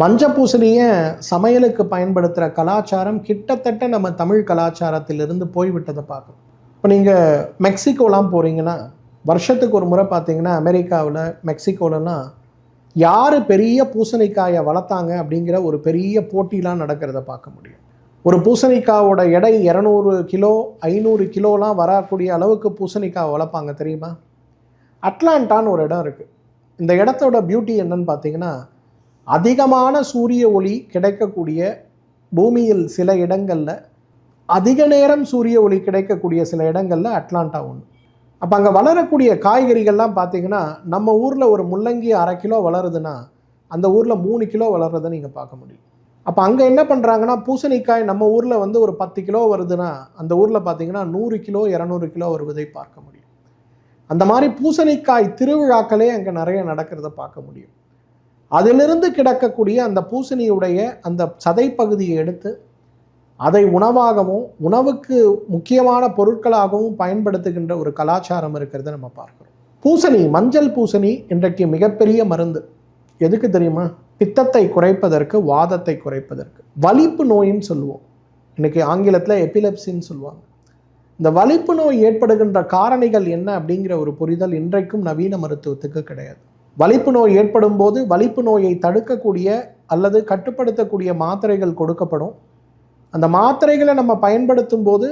மஞ்ச பூசணியை சமையலுக்கு பயன்படுத்துகிற கலாச்சாரம் கிட்டத்தட்ட நம்ம தமிழ் கலாச்சாரத்திலிருந்து போய்விட்டதை பார்க்கணும். இப்போ நீங்கள் மெக்சிகோலாம் போகிறீங்கன்னா வருஷத்துக்கு ஒரு முறை பார்த்தீங்கன்னா அமெரிக்காவில் மெக்சிகோலலாம் யார் பெரிய பூசணிக்காயை வளர்த்தாங்க அப்படிங்கிற ஒரு பெரிய போட்டிலாம் நடக்கிறத பார்க்க முடியும். ஒரு பூசணிக்காவோட எடை இரநூறு கிலோ ஐநூறு கிலோலாம் வரக்கூடிய அளவுக்கு பூசணிக்காய் வளர்ப்பாங்க தெரியுமா? அட்லாண்டான்னு ஒரு இடம் இருக்குது இந்த இடத்தோட பியூட்டி என்னன்னு பார்த்தீங்கன்னா அதிகமான சூரிய ஒளி கிடைக்கக்கூடிய பூமியில் சில இடங்களில் அதிக நேரம் சூரிய ஒளி கிடைக்கக்கூடிய சில இடங்களில் அட்லாண்டா ஒன்று அப்போ அங்கே வளரக்கூடிய காய்கறிகள்லாம் பார்த்தீங்கன்னா நம்ம ஊரில் ஒரு முள்ளங்கி அரை கிலோ வளருதுன்னா அந்த ஊரில் மூணு கிலோ வளர்றதை நீங்கள் பார்க்க முடியும். அப்போ அங்கே என்ன பண்ணுறாங்கன்னா பூசணிக்காய் நம்ம ஊரில் வந்து ஒரு பத்து கிலோ வருதுன்னா அந்த ஊரில் பார்த்தீங்கன்னா நூறு கிலோ இரநூறு கிலோ வருவதை பார்க்க முடியும். அந்த மாதிரி பூசணிக்காய் திருவிழாக்களே அங்கே நிறைய நடக்கிறத பார்க்க முடியும். அதிலிருந்து கிடக்கக்கூடிய அந்த பூசணியுடைய அந்த சதை பகுதியை எடுத்து அதை உணவாகவும் உணவுக்கு முக்கியமான பொருட்களாகவும் பயன்படுத்துகின்ற ஒரு கலாச்சாரம் இருக்கிறத நம்ம பார்க்குறோம். பூசணி மஞ்சள் பூசணி இன்றைக்கு மிகப்பெரிய மருந்து. எதுக்கு தெரியுமா? பித்தத்தை குறைப்பதற்கு வாதத்தை குறைப்பதற்கு. வலிப்பு நோயின்னு சொல்லுவோம். இன்றைக்கி ஆங்கிலத்தில் எபிலெப்சின்னு சொல்லுவாங்க. இந்த வலிப்பு நோய் ஏற்படுகின்ற காரணிகள் என்ன அப்படிங்கிற ஒரு புரிதல் இன்றைக்கும் நவீன மருத்துவத்துக்கு கிடையாது. வலிப்பு நோய் ஏற்படும் போது வலிப்பு நோயை தடுக்கக்கூடிய அல்லது கட்டுப்படுத்தக்கூடிய மாத்திரைகள் கொடுக்கப்படும். அந்த மாத்திரைகளை நம்ம பயன்படுத்தும் போது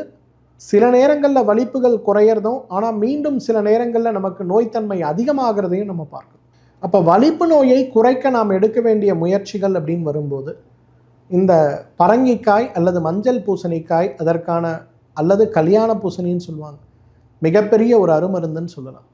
சில நேரங்களில் வலிப்புகள் குறையிறதும் ஆனால் மீண்டும் சில நேரங்களில் நமக்கு நோய்த்தன்மை அதிகமாகிறதையும் நம்ம பார்க்கணும். அப்போ வலிப்பு நோயை குறைக்க நாம் எடுக்க வேண்டிய முயற்சிகள் அப்படின்னு வரும்போது இந்த பரங்கிக்காய் அல்லது மஞ்சள் பூசணிக்காய் அதற்கான அல்லது கல்யாண பூசணின்னு சொல்லுவாங்க. மிகப்பெரிய ஒரு அருமருந்துன்னு சொல்லலாம்.